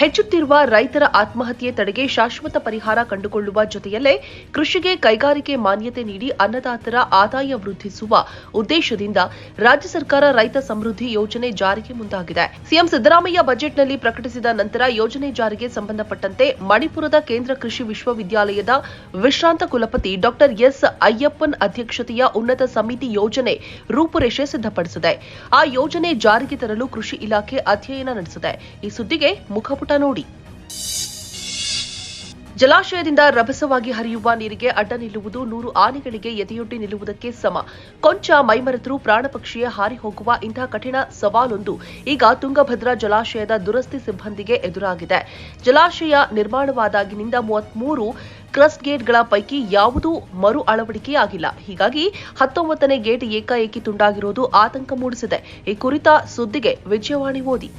ಹೆಚ್ಚುತ್ತಿರುವ ರೈತರ ಆತ್ಮಹತ್ಯೆ ತಡೆಗೆ ಶಾಶ್ವತ ಪರಿಹಾರ ಕಂಡುಕೊಳ್ಳುವ ಜೊತೆಯಲ್ಲೇ ಕೃಷಿಗೆ ಕೈಗಾರಿಕೆ ಮಾನ್ಯತೆ ನೀಡಿ ಅನ್ನದಾತರ ಆದಾಯ ವೃದ್ಧಿಸುವ ಉದ್ದೇಶದಿಂದ ರಾಜ್ಯ ಸರ್ಕಾರ ರೈತ ಸಮೃದ್ಧಿ ಯೋಜನೆ ಜಾರಿಗೆ ಮುಂದಾಗಿದೆ. ಸಿಎಂ ಸಿದ್ದರಾಮಯ್ಯ ಬಜೆಟ್ನಲ್ಲಿ ಪ್ರಕಟಿಸಿದ ನಂತರ ಯೋಜನೆ ಜಾರಿಗೆ ಸಂಬಂಧಪಟ್ಟಂತೆ ಮಣಿಪುರದ ಕೇಂದ್ರ ಕೃಷಿ ವಿಶ್ವವಿದ್ಯಾಲಯದ ವಿಶ್ರಾಂತ ಕುಲಪತಿ ಡಾಕ್ಟರ್ ಎಸ್ ಅಯ್ಯಪ್ಪನ್ ಅಧ್ಯಕ್ಷತೆಯ ಉನ್ನತ ಸಮಿತಿ ಯೋಜನೆ ರೂಪುರೇಷೆ ಸಿದ್ಧಪಡಿಸಿದೆ. ಆ ಯೋಜನೆ ಜಾರಿಗೆ ತರಲು ಕೃಷಿ ಇಲಾಖೆ ಅಧ್ಯಯನ ನಡೆಸಿದೆ. ಈ ಸುದ್ದಿಗೆ ಮುಖಪುಟ ನೋಡಿ. ಜಲಾಶಯದಿಂದ ರಭಸವಾಗಿ ಹರಿಯುವ ನೀರಿಗೆ ಅಡ್ಡ ನಿಲ್ಲುವುದು ನೂರು ಆನೆಗಳಿಗೆ ಎದೆಯೊಡ್ಡಿ ನಿಲ್ಲುವುದಕ್ಕೆ ಸಮ. ಕೊಂಚ ಮೈಮರೆತರೂ ಪ್ರಾಣ ಪಕ್ಷಿಯೇ ಹಾರಿ ಹೋಗುವ ಇಂತಹ ಕಠಿಣ ಸವಾಲೊಂದು ಈಗ ತುಂಗಭದ್ರಾ ಜಲಾಶಯದ ದುರಸ್ತಿ ಸಿಬ್ಬಂದಿಗೆ ಎದುರಾಗಿದೆ. ಜಲಾಶಯ ನಿರ್ಮಾಣವಾದಾಗಿನಿಂದ ಮೂವತ್ಮೂರು ಕ್ರಸ್ಟ್ ಗೇಟ್ಗಳ ಪೈಕಿ ಯಾವುದೂ ಮರು ಅಳವಡಿಕೆಯಾಗಿಲ್ಲ. ಹೀಗಾಗಿ ಹತ್ತೊಂಬತ್ತನೇ ಗೇಟ್ ಏಕಾಏಕಿ ತುಂಡಾಗಿರುವುದು ಆತಂಕ ಮೂಡಿಸಿದೆ. ಈ ಕುರಿತ ಸುದ್ದಿಗೆ ವಿಜಯವಾಣಿ ಓದಿ.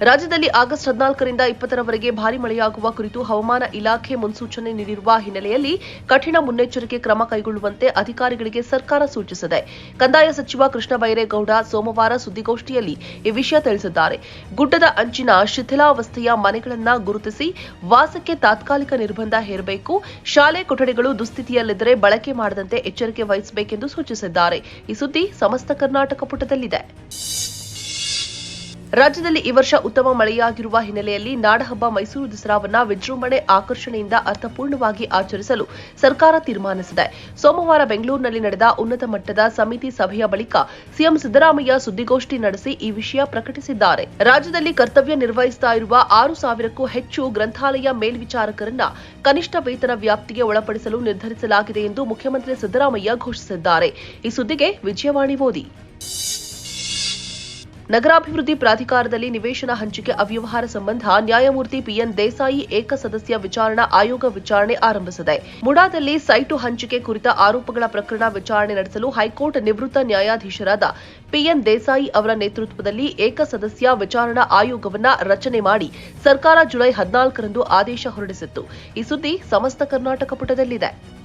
ರಾಜ್ಯದಲ್ಲಿ ಆಗಸ್ಟ್ ಹದಿನಾಲ್ಕರಿಂದ ಇಪ್ಪತ್ತರವರೆಗೆ ಭಾರಿ ಮಳೆಯಾಗುವ ಕುರಿತು ಹವಾಮಾನ ಇಲಾಖೆ ಮುನ್ಸೂಚನೆ ನೀಡಿರುವ ಹಿನ್ನೆಲೆಯಲ್ಲಿ ಕಠಿಣ ಮುನ್ನೆಚ್ಚರಿಕೆ ಕ್ರಮ ಕೈಗೊಳ್ಳುವಂತೆ ಅಧಿಕಾರಿಗಳಿಗೆ ಸರ್ಕಾರ ಸೂಚಿಸಿದೆ. ಕಂದಾಯ ಸಚಿವ ಕೃಷ್ಣ ಬೈರೇಗೌಡ ಸೋಮವಾರ ಸುದ್ದಿಗೋಷ್ಠಿಯಲ್ಲಿ ಈ ವಿಷಯ ತಿಳಿಸಿದ್ದಾರೆ. ಗುಡ್ಡದ ಅಂಚಿನ ಶಿಥಿಲಾವಸ್ಥೆಯ ಮನೆಗಳನ್ನು ಗುರುತಿಸಿ ವಾಸಕ್ಕೆ ತಾತ್ಕಾಲಿಕ ನಿರ್ಬಂಧ ಹೇರಬೇಕು. ಶಾಲೆ ಕೊಠಡಿಗಳು ದುಸ್ಥಿತಿಯಲ್ಲಿದ್ದರೆ ಬಳಕೆ ಮಾಡದಂತೆ ಎಚ್ಚರಿಕೆ ವಹಿಸಬೇಕೆಂದು ಸೂಚಿಸಿದ್ದಾರೆ. ಈ ಸುದ್ದಿ ಸಮಸ್ತ ಕರ್ನಾಟಕ ಪುಟದಲ್ಲಿದೆ. ರಾಜ್ಯದಲ್ಲಿ ಈ ವರ್ಷ ಉತ್ತಮ ಮಳೆಯಾಗಿರುವ ಹಿನ್ನೆಲೆಯಲ್ಲಿ ನಾಡಹಬ್ಬ ಮೈಸೂರು ದಸರಾವನ್ನ ವಿಜೃಂಭಣೆ ಆಕರ್ಷಣೆಯಿಂದ ಅರ್ಥಪೂರ್ಣವಾಗಿ ಆಚರಿಸಲು ಸರ್ಕಾರ ತೀರ್ಮಾನಿಸಿದೆ. ಸೋಮವಾರ ಬೆಂಗಳೂರಿನಲ್ಲಿ ನಡೆದ ಉನ್ನತ ಮಟ್ಟದ ಸಮಿತಿ ಸಭೆಯ ಬಳಿಕ ಸಿಎಂ ಸಿದ್ದರಾಮಯ್ಯ ಸುದ್ದಿಗೋಷ್ಠಿ ನಡೆಸಿ ಈ ವಿಷಯ ಪ್ರಕಟಿಸಿದ್ದಾರೆ. ರಾಜ್ಯದಲ್ಲಿ ಕರ್ತವ್ಯ ನಿರ್ವಹಿಸುತ್ತಾ ಇರುವ ಆರು ಸಾವಿರಕ್ಕೂ ಹೆಚ್ಚು ಗ್ರಂಥಾಲಯ ಮೇಲ್ವಿಚಾರಕರನ್ನ ಕನಿಷ್ಠ ವೇತನ ವ್ಯಾಪ್ತಿಗೆ ಒಳಪಡಿಸಲು ನಿರ್ಧರಿಸಲಾಗಿದೆ ಎಂದು ಮುಖ್ಯಮಂತ್ರಿ ಸಿದ್ದರಾಮಯ್ಯ ಘೋಷಿಸಿದ್ದಾರೆ. ಈ ಸುದ್ದಿಗೆ ವಿಜಯವಾಣಿ ಓದಿ. ನಗರಾಭಿವೃದ್ಧಿ ಪ್ರಾಧಿಕಾರದಲ್ಲಿ ನಿವೇಶನ ಹಂಚಿಕೆ ಅವ್ಯವಹಾರ ಸಂಬಂಧ ನ್ಯಾಯಮೂರ್ತಿ ಪಿಎನ್ ದೇಸಾಯಿ ಏಕಸದಸ್ಯ ವಿಚಾರಣಾ ಆಯೋಗ ವಿಚಾರಣೆ ಆರಂಭಿಸಿದೆ. ಮುಡಾದಲ್ಲಿ ಸೈಟು ಹಂಚಿಕೆ ಕುರಿತ ಆರೋಪಗಳ ಪ್ರಕರಣ ವಿಚಾರಣೆ ನಡೆಸಲು ಹೈಕೋರ್ಟ್ ನಿವೃತ್ತ ನ್ಯಾಯಾಧೀಶರಾದ ಪಿಎನ್ ದೇಸಾಯಿ ಅವರ ನೇತೃತ್ವದಲ್ಲಿ ಏಕಸದಸ್ಯ ವಿಚಾರಣಾ ಆಯೋಗವನ್ನು ರಚನೆ ಮಾಡಿ ಸರ್ಕಾರ ಜುಲೈ ಹದಿನಾಲ್ಕರಂದು ಆದೇಶ ಹೊರಡಿಸಿತ್ತು. ಈ ಸುದ್ದಿ ಸಮಸ್ತ ಕರ್ನಾಟಕ ಪುಟದಲ್ಲಿದೆ.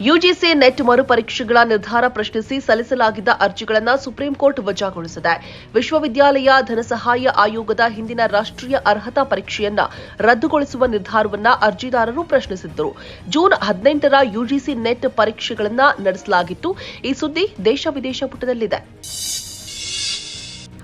ಯುಜಿಸಿ ನೆಟ್ ಮರುಪರೀಕ್ಷೆಗಳ ನಿರ್ಧಾರ ಪ್ರಶ್ನಿಸಿ ಸಲ್ಲಿಸಲಾಗಿದ್ದ ಅರ್ಜಿಗಳನ್ನು ಸುಪ್ರೀಂಕೋರ್ಟ್ ವಜಾಗೊಳಿಸಿದೆ. ವಿಶ್ವವಿದ್ಯಾಲಯ ಧನಸಹಾಯ ಆಯೋಗದ ಹಿಂದಿನ ರಾಷ್ಟ್ರೀಯ ಅರ್ಹತಾ ಪರೀಕ್ಷೆಯನ್ನ ರದ್ದುಗೊಳಿಸುವ ನಿರ್ಧಾರವನ್ನ ಅರ್ಜಿದಾರರು ಪ್ರಶ್ನಿಸಿದ್ದರು. ಜೂನ್ ಹದಿನೆಂಟರ ಯುಜಿಸಿ ನೆಟ್ ಪರೀಕ್ಷೆಗಳನ್ನ ನಡೆಸಲಾಗಿತ್ತು. ಈ ಸುದ್ದಿ ದೇಶ ವಿದೇಶ ಪುಟದಲ್ಲಿದೆ.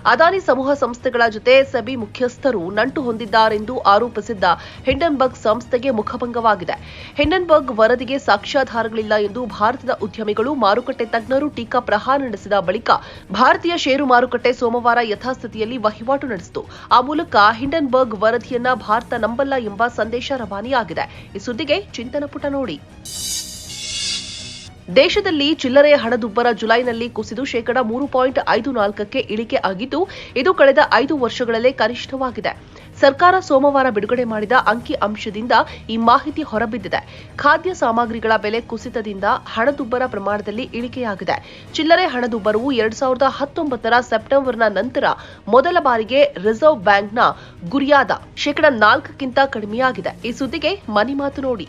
ಅದಾನಿ ಸಮೂಹ ಸಂಸ್ಥೆಗಳ ಜೊತೆ ಸಬಿ ಮುಖ್ಯಸ್ಥರು ನಂಟು ಹೊಂದಿದ್ದಾರೆಂದು ಆರೋಪಿಸಿದ್ದ ಹಿಂಡನ್ಬರ್ಗ್ ಸಂಸ್ಥೆಗೆ ಮುಖಭಂಗವಾಗಿದೆ. ಹಿಂಡನ್ಬರ್ಗ್ ವರದಿಗೆ ಸಾಕ್ಷ್ಯಾಧಾರಗಳಿಲ್ಲ ಎಂದು ಭಾರತದ ಉದ್ಯಮಿಗಳು ಮಾರುಕಟ್ಟೆ ತಜ್ಞರು ಟೀಕಾ ಪ್ರಹಾರ ನಡೆಸಿದ ಬಳಿಕ ಭಾರತೀಯ ಷೇರು ಮಾರುಕಟ್ಟೆ ಸೋಮವಾರ ಯಥಾಸ್ಥಿತಿಯಲ್ಲಿ ವಹಿವಾಟು ನಡೆಸಿತು. ಆ ಮೂಲಕ ಹಿಂಡನ್ಬರ್ಗ್ ವರದಿಯನ್ನ ಭಾರತ ನಂಬಲ್ಲ ಎಂಬ ಸಂದೇಶ ರವಾನೆಯಾಗಿದೆ. ಈ ಸುದ್ದಿಗೆ ಚಿಂತನ ಪುಟ ನೋಡಿ. ದೇಶದಲ್ಲಿ ಚಿಲ್ಲರೆ ಹಣದುಬ್ಬರ ಜುಲೈನಲ್ಲಿ ಕುಸಿದು ಶೇಕಡ ಮೂರು ಪಾಯಿಂಟ್ ಐದು ನಾಲ್ಕಕ್ಕೆ ಇಳಿಕೆ ಆಗಿದ್ದು, ಇದು ಕಳೆದ ಐದು ವರ್ಷಗಳಲ್ಲೇ ಕನಿಷ್ಠವಾಗಿದೆ. ಸರ್ಕಾರ ಸೋಮವಾರ ಬಿಡುಗಡೆ ಮಾಡಿದ ಅಂಕಿ ಅಂಶದಿಂದ ಈ ಮಾಹಿತಿ ಹೊರಬಿದ್ದಿದೆ. ಖಾದ್ಯ ಸಾಮಗ್ರಿಗಳ ಬೆಲೆ ಕುಸಿತದಿಂದ ಹಣದುಬ್ಬರ ಪ್ರಮಾಣದಲ್ಲಿ ಇಳಿಕೆಯಾಗಿದೆ. ಚಿಲ್ಲರೆ ಹಣದುಬ್ಬರವು ಎರಡ್ ಸಾವಿರದ ಹತ್ತೊಂಬತ್ತರ ಸೆಪ್ಟೆಂಬರ್ನ ನಂತರ ಮೊದಲ ಬಾರಿಗೆ ರಿಸರ್ವ್ ಬ್ಯಾಂಕ್ನ ಗುರಿಯಾದ ಶೇಕಡ ನಾಲ್ಕಕ್ಕಿಂತ ಕಡಿಮೆಯಾಗಿದೆ. ಈ ಸುದ್ದಿಗೆ ಮನಿ ಮಾತು ನೋಡಿ.